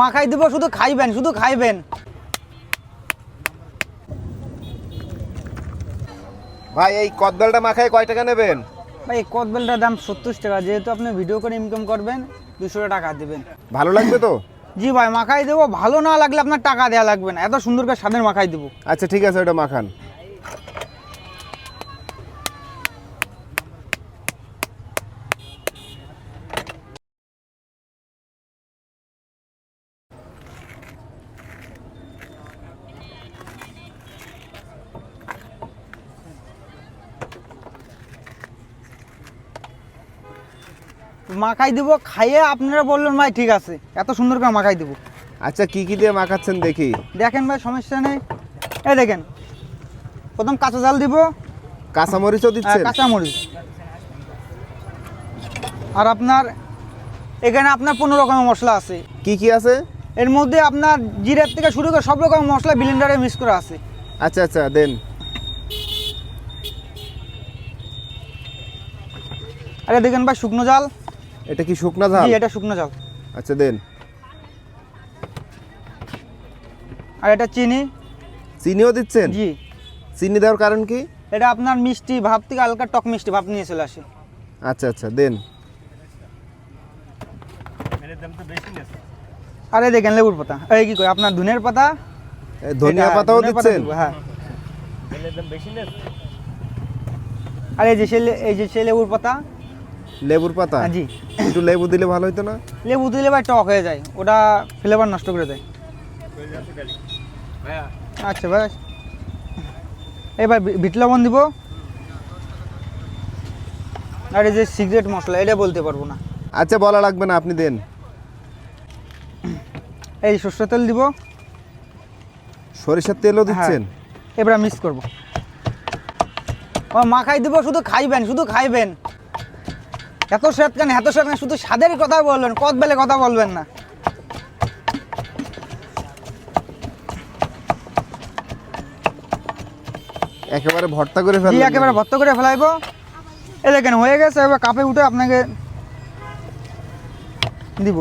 মাখাই দিব শুধু খাইবেন শুধু খাইবেন। ভাই এই কদবেলটা মাখায় কয় টাকা নেবেন? ভাই এই কদবেলটার দাম সত্তর টাকা যেহেতু আপনি ভিডিও করে ইনকাম করবেন দুশো টাকা দেবেন। ভালো লাগবে তো? জি ভাই মাখাই দেবো ভালো না লাগলে আপনার টাকা দেওয়া লাগবে না এত সুন্দর করে স্বাদের মাখাই দেবো। আচ্ছা ঠিক আছে ওটা মাখান মাখাই দিব খাইয়ে আপনারা বললেন ভাই ঠিক আছে। এত সুন্দর করে মাখাই দিব। আচ্ছা কি কি দিয়ে মাখাচ্ছেন দেখি? দেখেন ভাই সমস্যা নেই। এই দেখেন প্রথম কাঁচা জাল দিব। কাঁচামরিচও আর দিচ্ছেন? কাঁচামরিচ। আর আপনার এখানে আপনার পনেরো রকমের মশলা আছে। কি কি আছে? এর মধ্যে আপনার জিরার থেকে শুরু করে সব রকমের মশলা ব্লেন্ডারে মিক্স করা আছে। আচ্ছা আচ্ছা দেন। আরে দেখেন ভাই শুকনো জাল। এটা কি শুকনা ঝাল? জি এটা শুকনো জাল আচ্ছা দেন। আর এটা চিনি? চিনিও দিচ্ছেন? জি। চিনি দেওয়ার কারণ কি? এটা আপনার মিষ্টি ভাব থেকে হালকা টক মিষ্টি ভাব নিয়ে চলে আসে। আচ্ছা আচ্ছা দেন। আরে দেখেন লেবুর পাতা। এই কি কই আপনার ধনের পাতা? ধনিয়া এটা, পাতাও দিচ্ছেন? হ্যাঁ। আর এই যে সে লে- এই যে সে লেবুর পাতা লেবুর পাতা? হ্যাঁ, জি। একটু লেবু দিলে ভালো হতো না? লেবু দিলে ভাই টক হয়ে যায় ওটা ফ্লেভার নষ্ট করে দেয়। আচ্ছা ভাই। এবার বি- বিট লবণ দিব। আর এই যে সিগারেট মশলা এটা বলতে পারব না। আচ্ছা বলা লাগবে না আপনি দেন। এই সর্ষের তেল দিব। সরিষার তেলও দিচ্ছেন? এবার মিক্স করব। ও মাখাই দিব শুধু খাইবেন শুধু খাইবেন। এত স্বাদ কেন এত স্বাদ কেন? শুধু স্বাদের কথা বলবেন কত বেলে কথা বলবেন না। একেবারে ভর্তা করে ফেলবেন একেবারে ভর্তা করে ফেলাইবো। এ দেখেন হয়ে গেছে এবার কাপে উঠে আপনাকে দিব।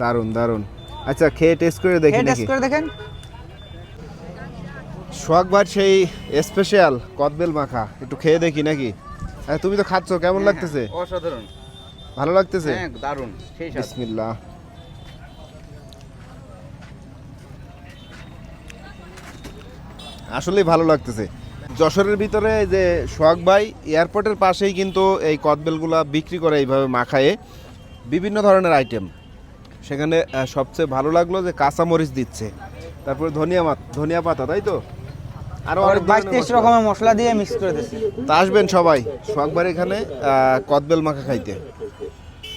দারুণ দারুণ আচ্ছা খেয়ে টেস্ট করে দেখি খেয়ে টেস্ট করে দেখেন। সোহাগবার সেই স্পেশাল কদবেল মাখা একটু খেয়ে দেখি নাকি? হ্যাঁ, তুমি তো খাচ্ছ কেমন লাগতেছে? অসাধারণ। ভালো লাগতেছে? হ্যাঁ দারুণ সেই বিসমিল্লাহ। আসলেই ভালো লাগতেছে। যশোরের ভিতরে যে সোহাগ ভাই এয়ারপোর্টের পাশেই কিন্তু এই কদবেলগুলা বিক্রি করে এইভাবে মাখায়ে বিভিন্ন ধরনের আইটেম সেখানে সবচেয়ে ভালো লাগল যে কাঁচামরিচ দিচ্ছে। তারপরে ধনিয়া ধনিয়া পাতা তাই তো? আরও অনেক বাইশ তেইশ রকমের মশলা দিয়ে মিক্স করে দিচ্ছে। তা আসবেন সবাই সবার এখানে কদবেল মাখা খাইতে।